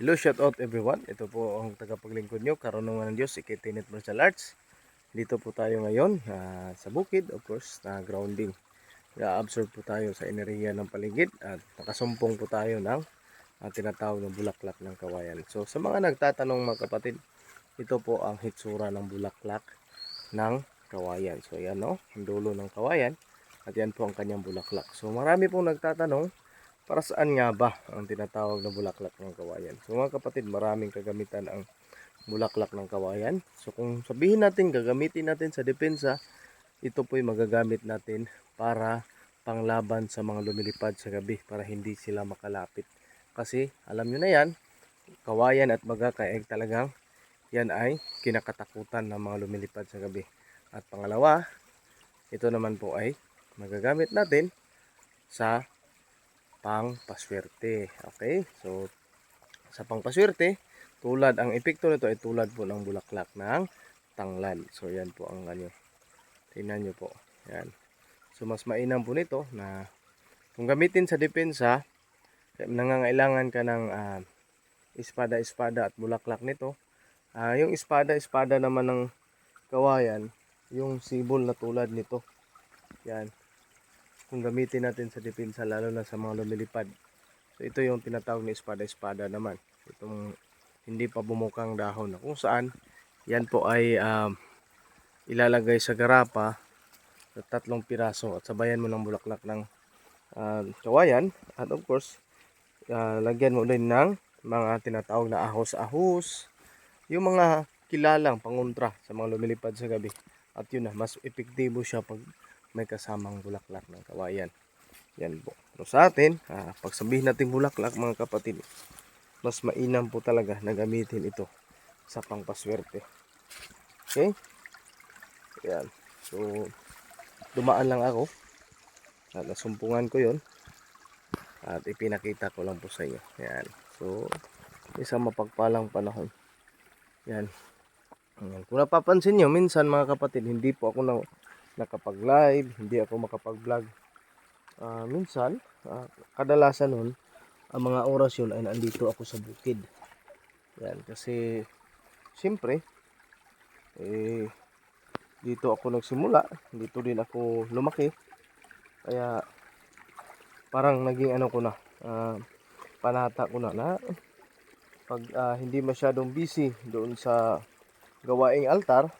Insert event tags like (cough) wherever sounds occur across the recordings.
Hello, shout out everyone. Ito po ang tagapaglingkod nyo, Karunungan ng Diyos, Ikitinit Martial Arts. Dito po tayo ngayon ah, sa bukid, of course, na grounding. Na-absorb po tayo sa enerhiya ng paligid at nakasumpong po tayo ng ah, tinatawag na bulaklak ng kawayan. So sa mga nagtatanong mga kapatid, ito po ang hitsura ng bulaklak ng kawayan. So yan no, ang dulo ng kawayan at yan po ang kanyang bulaklak. So marami pong nagtatanong para saan nga ba ang tinatawag na bulaklak ng kawayan? So mga kapatid, maraming kagamitan ang bulaklak ng kawayan. So kung sabihin natin, gagamitin natin sa depensa, ito po'y magagamit natin para panglaban sa mga lumilipad sa gabi para hindi sila makalapit. Kasi alam nyo na yan, kawayan at ay talagang yan ay kinakatakutan ng mga lumilipad sa gabi. At pangalawa, ito naman po ay magagamit natin sa pangpaswerte. Okay? So, sa pangpaswerte, tulad, ang epekto nito ay tulad po ng bulaklak ng tanglad. So, yan po ang ano. Tingnan nyo po. Yan. So, mas mainam po nito na kung gamitin sa depensa, nangangailangan ka ng ah, espada-espada at bulaklak nito. Ah, yung espada-espada naman ng kawayan, yung sibol na tulad nito. Yan kung gamitin natin sa depensa lalo na sa mga lumilipad. So ito yung tinatawag na espada-espada naman. Itong hindi pa bumukang dahon kung saan yan po ay um, ilalagay sa garapa sa tatlong piraso at sabayan mo ng bulaklak ng uh, kawayan at of course uh, lagyan mo din ng mga tinatawag na ahos-ahos yung mga kilalang pangontra sa mga lumilipad sa gabi at yun na mas epektibo siya pag may kasamang bulaklak ng kawayan. Yan po. So sa atin, ah, pag sabihin natin bulaklak mga kapatid, mas mainam po talaga na gamitin ito sa pangpaswerte. Okay? Yan. So, dumaan lang ako. At nasumpungan ko yon At ipinakita ko lang po sa inyo. Yan. So, isang mapagpalang panahon. Yan. Yan. Kung napapansin nyo, minsan mga kapatid, hindi po ako na nakapag-live, hindi ako makapag-vlog. Ah, minsan, ah, kadalasan nun, ang mga oras yun ay nandito ako sa bukid. Yan, kasi, siyempre, eh, dito ako nagsimula, dito din ako lumaki. Kaya, parang naging ano ko na, ah, panata ko na na, pag ah, hindi masyadong busy doon sa gawaing altar,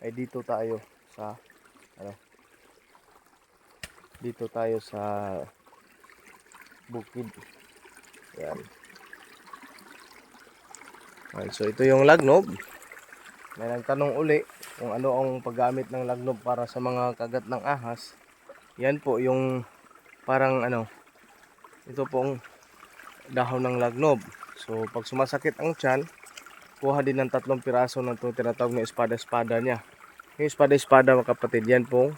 ay dito tayo sa dito tayo sa bukid. Yan Ayan, so ito yung lagnob. May nagtanong uli kung ano ang paggamit ng lagnob para sa mga kagat ng ahas. Yan po yung parang ano ito pong dahon ng lagnob. So pag sumasakit ang tiyan kuha din ng tatlong piraso ng itong tinatawag na espada-espada niya. Yung espada-espada mga kapatid, yan po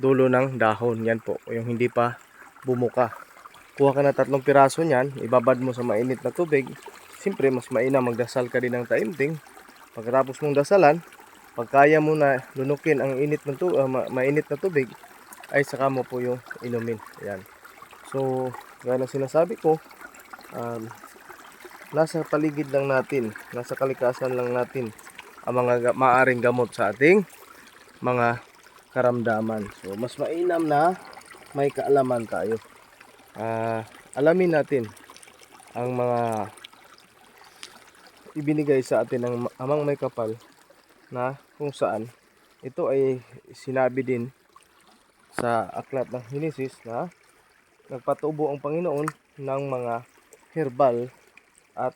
dulo ng dahon. Yan po, yung hindi pa bumuka. Kuha ka na tatlong piraso niyan, ibabad mo sa mainit na tubig. Siyempre, mas mainam magdasal ka din ng taimting. Pagkatapos mong dasalan, pag kaya mo na lunukin ang init ng tu- ah, ma- mainit na tubig, ay saka mo po yung inumin. Yan. So, gaya ng sinasabi ko, um, nasa paligid lang natin, nasa kalikasan lang natin ang mga ga- maaring gamot sa ating mga karamdaman. So, mas mainam na may kaalaman tayo. Ah, alamin natin ang mga ibinigay sa atin ng amang may kapal na kung saan ito ay sinabi din sa aklat ng Genesis na nagpatubo ang Panginoon ng mga herbal at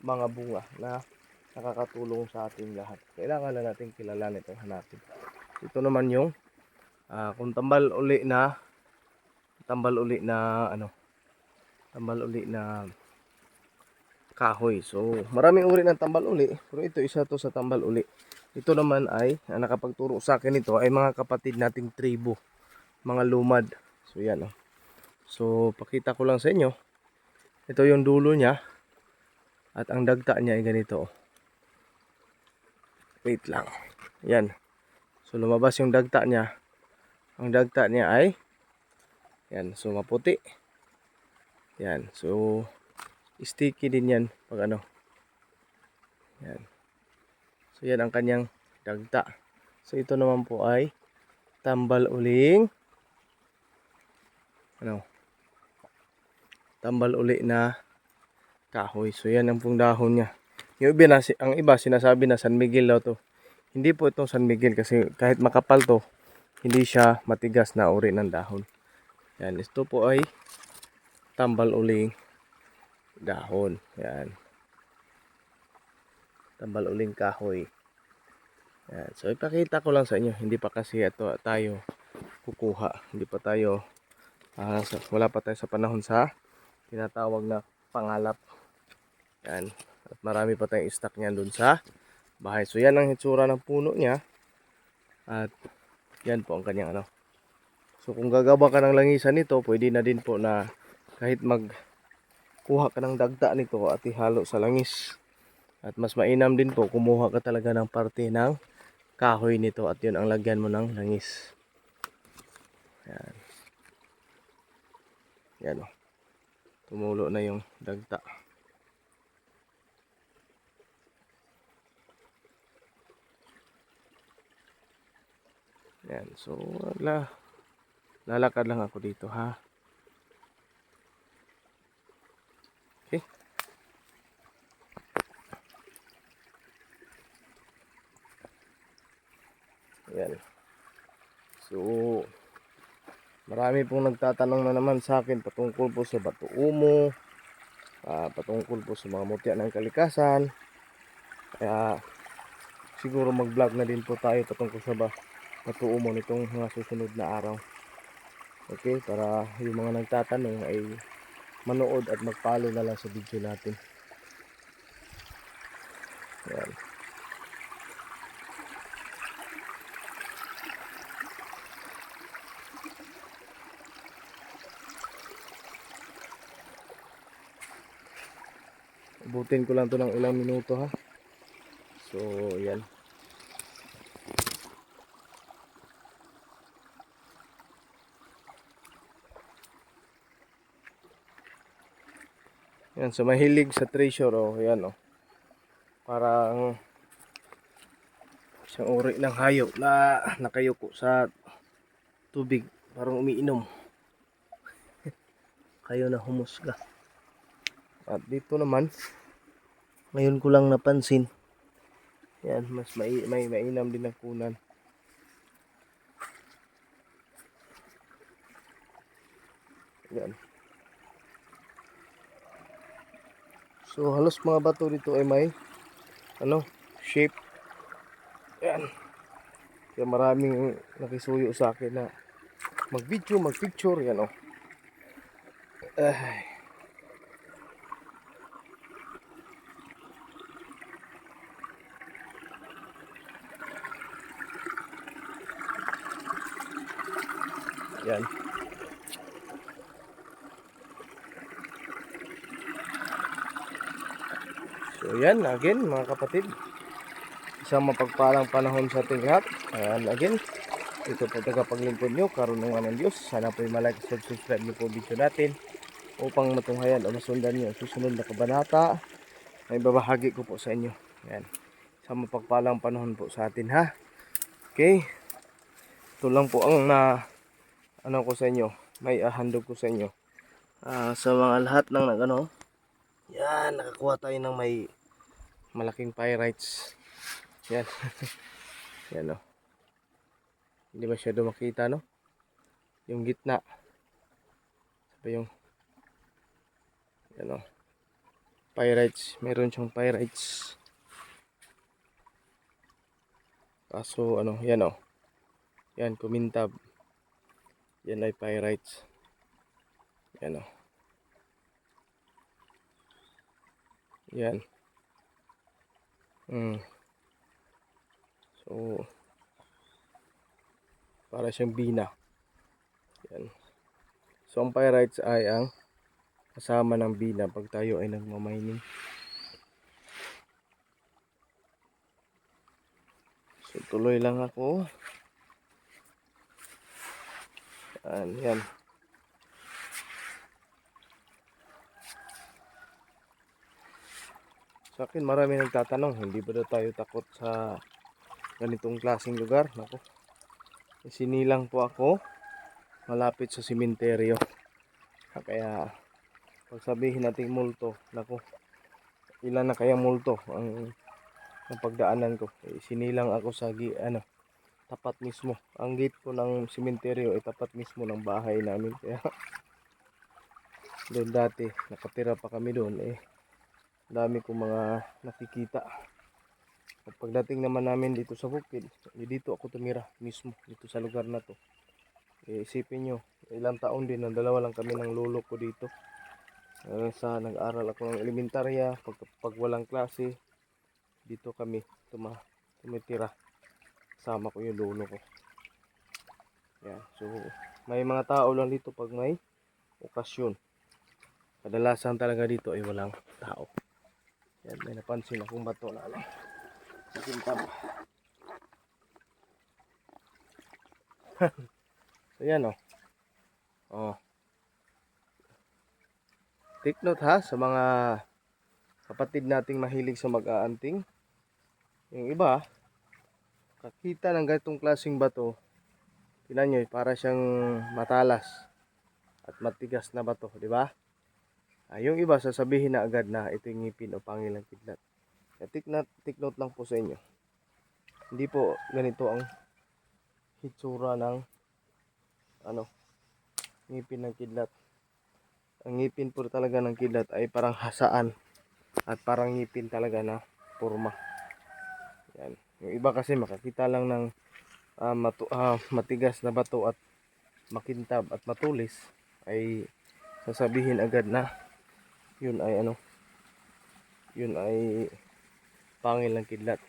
mga bunga na nakakatulong sa ating lahat. Kailangan na natin kilalanin at hanapin. Ito naman yung ah, kung tambal uli na tambal uli na ano tambal uli na kahoy. So, maraming uri ng tambal uli, pero ito isa to sa tambal uli. Ito naman ay ang nakapagturo sa akin ito ay mga kapatid nating tribo, mga lumad. So, yan oh. So, pakita ko lang sa inyo. Ito yung dulo niya. At ang dagta niya ay ganito. oh. Wait lang. Yan. So lumabas yung dagta niya. Ang dagta niya ay yan, so maputi. Yan. So Sticky din yan pag ano. Yan. So yan ang kanyang dagta. So ito naman po ay tambal uling ano tambal uli na kahoy. So yan ang pong dahon niya. Yung iba, ang iba sinasabi na San Miguel daw to. Hindi po itong San Miguel kasi kahit makapal to, hindi siya matigas na uri ng dahon. Yan, ito po ay tambal uling dahon. Yan. Tambal uling kahoy. Yan. So ipakita ko lang sa inyo, hindi pa kasi ito tayo kukuha. Hindi pa tayo sa- wala pa tayo sa panahon sa tinatawag na pangalap. Yan. At marami pa tayong stock niyan dun sa bahay. So yan ang hitsura ng puno niya. At yan po ang kanyang ano. So kung gagawa ka ng langisan nito, pwede na din po na kahit mag kuha ka ng dagta nito at ihalo sa langis. At mas mainam din po kumuha ka talaga ng parte ng kahoy nito at yun ang lagyan mo ng langis. Yan. Yan o. Tumulo na yung dagta. Yan. So, wala. Lalakad lang ako dito ha. Okay. Yan. So, marami pong nagtatanong na naman sa akin patungkol po sa Bato Umo, ah, patungkol po sa mga mutya ng kalikasan. Kaya, siguro mag-vlog na din po tayo patungkol sa ba Bato Umo nitong mga susunod na araw. Okay, para yung mga nagtatanong ay manood at mag-follow na lang sa video natin. Yan. Abutin ko lang to ng ilang minuto ha. So, yan. Yan, so mahilig sa treasure oh, yan oh. Parang isang uri ng hayop na nakayuko sa tubig, parang umiinom. (laughs) Kayo na humusga. At dito naman, ngayon ko lang napansin. Yan, mas may, may mainam din ang kunan. Yan. So halos mga bato dito ay may ano, shape. Yan. Kaya maraming nakisuyo sa akin na mag-video, mag-picture, yan oh. Ay. Yan. So yan, again mga kapatid. Isang mapagpalang panahon sa ating lahat. Ayan, again. Ito po tagapaglingkod nyo, karunungan ng Diyos. Sana po yung malike subscribe nyo po video natin upang matunghayan o masundan nyo susunod na kabanata na ibabahagi ko po sa inyo. Ayan. Isang mapagpalang panahon po sa atin ha. Okay. Ito lang po ang na ano ko sa inyo. May ahandog ko sa inyo. Ah, sa mga lahat ng nagano yan, nakakuha tayo ng may malaking pyrites. Yan. (laughs) Yan o. Hindi masyado makita, no? Yung gitna. Sabi yung yan o. Pyrites. Meron siyang pyrites. Kaso, ano, yan o. Yan, kumintab. Yan ay pyrites. Yan o. Yan. Mm. So, para siyang bina. Yan. So, ang pyrites ay ang kasama ng bina pag tayo ay nagmamining. So, tuloy lang ako. Yan, yan. Sa akin marami nagtatanong, hindi ba tayo takot sa ganitong klaseng lugar? Nako. Sinilang po ako malapit sa simenteryo. Ah, Kaya pag sabihin nating multo, nako. Ilan na kaya multo ang ang pagdaanan ko. Eh, sinilang ako sa ano, tapat mismo. Ang gate ko ng simenteryo ay tapat mismo ng bahay namin. Kaya (laughs) doon dati, nakatira pa kami doon eh. Dami kong mga nakikita. At pagdating naman namin dito sa bukid, eh, dito ako tumira mismo, dito sa lugar na to. Eh, isipin nyo, ilang taon din, ang dalawa lang kami ng lolo ko dito. Hanggang sa nag-aral ako ng elementarya, pag, pag walang klase, dito kami tuma, tumitira. Kasama ko yung lolo ko. Yan, so may mga tao lang dito pag may okasyon. Kadalasan talaga dito ay walang tao. Yan, may napansin akong bato na ano. Makintab. so (laughs) yan oh. Oh. Take note ha sa mga kapatid nating mahilig sa mag-aanting. Yung iba, kakita ng ganitong klaseng bato, tinan nyo, para siyang matalas at matigas na bato, di ba? Ah, yung iba sasabihin na agad na ito yung ngipin o pangilang kidlat. Kaya take note, take note lang po sa inyo. Hindi po ganito ang hitsura ng ano, ngipin ng kidlat. Ang ngipin po talaga ng kidlat ay parang hasaan at parang ngipin talaga na forma. Yan. Yung iba kasi makakita lang ng ah, matu- ah, matigas na bato at makintab at matulis ay sasabihin agad na yun ay ano yun ay pangil ng kidlat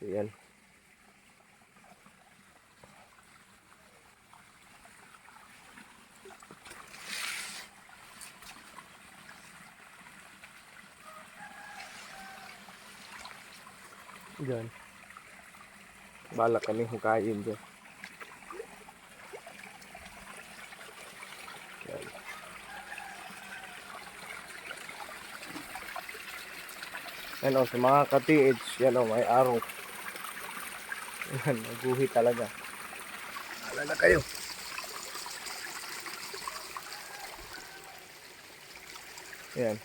so yan Diyan. Bala kami hukayin dyan. Yan o, sa mga ka-TH, yan o, may araw. Yan, naguhi talaga. Wala na kayo. Yan.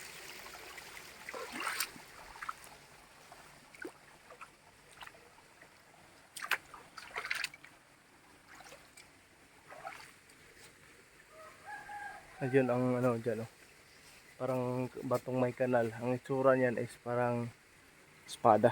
Ayun ang ano dyan oh. Parang batong may kanal. Ang itsura niyan is parang espada.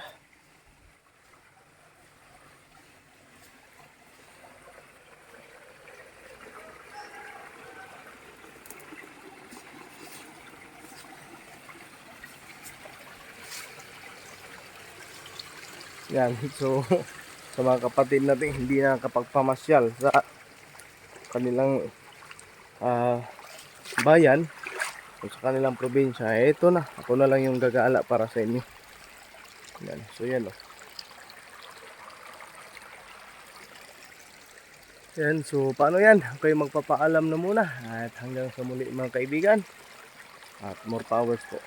Yan, so (laughs) sa mga kapatid natin hindi nakakapagpamasyal sa kanilang ah, bayan o sa kanilang probinsya, eh, ito na. Ako na lang yung gagala para sa inyo. Yan. So, yan o. Yan. So, paano yan? Kayo magpapaalam na muna. At hanggang sa muli mga kaibigan. At more powers po.